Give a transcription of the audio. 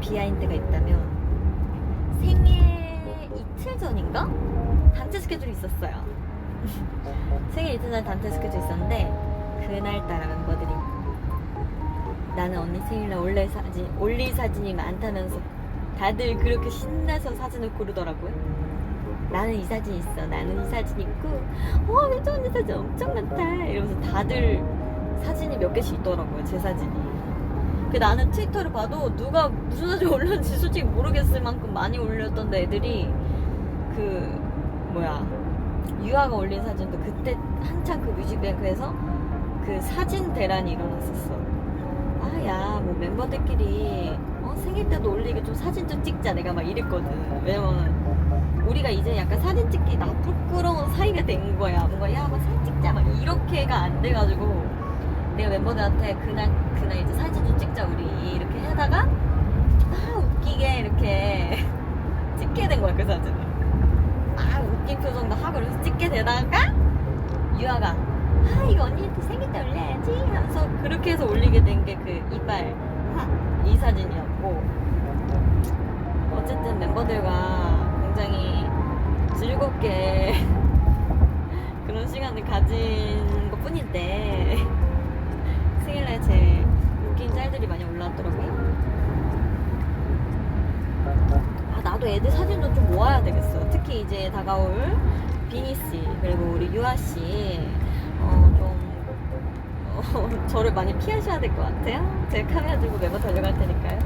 비하인드가 있다면 생일 이틀 전인가? 단체 스케줄이 있었어요. 생일 이틀 전에 단체 스케줄 있었는데 그날따라 멤버들이 나는 언니 생일날 올릴 사진 올릴 사진이 많다면서 다들 그렇게 신나서 사진을 고르더라고요. 나는 이 사진 있어. 나는 이 사진 있고, 어, 매주 언니 사진 엄청 많다. 이러면서 다들 사진이 몇 개씩 있더라고요. 제 사진이. 그 나는 트위터를 봐도 누가 무슨 사진 올렸는지 솔직히 모르겠을 만큼 많이 올렸던데 애들이 그 뭐야 유아가 올린 사진도 그때 한창 그 뮤직뱅크에서 그 사진 대란이 일어났었어. 아야 뭐 멤버들끼리 어, 생일 때도 올리게 좀 사진 좀 찍자 내가 막 이랬거든. 왜냐면 우리가 이제 약간 사진 찍기 나 부끄러운 사이가 된 거야. 뭔가 야막 사진 찍자 막 이렇게가 안 돼가지고 내가 멤버들한테 그날 그날 이제 사진 좀 찍자 우리. 이렇게 하다가 아 웃기게 이렇게 찍게 된 거야 그 사진을. 아 웃긴 표정도 하고 그래서 찍게 되다가 유아가 아 이거 언니한테 생일 때 올려야지. 하면서 그렇게 해서 올리게 된 게 그 이빨 이 사진이었고 어쨌든 멤버들과 굉장히 즐겁게 그런 시간을 가진 것 뿐인데 짤들이 많이 올라왔더라고요. 아 나도 애들 사진도 좀 모아야 되겠어 특히 이제 다가올 비니씨 그리고 우리 유아씨 어 좀 어, 저를 많이 피하셔야 될 것 같아요. 제가 카메라 들고 매번 달려갈 테니까요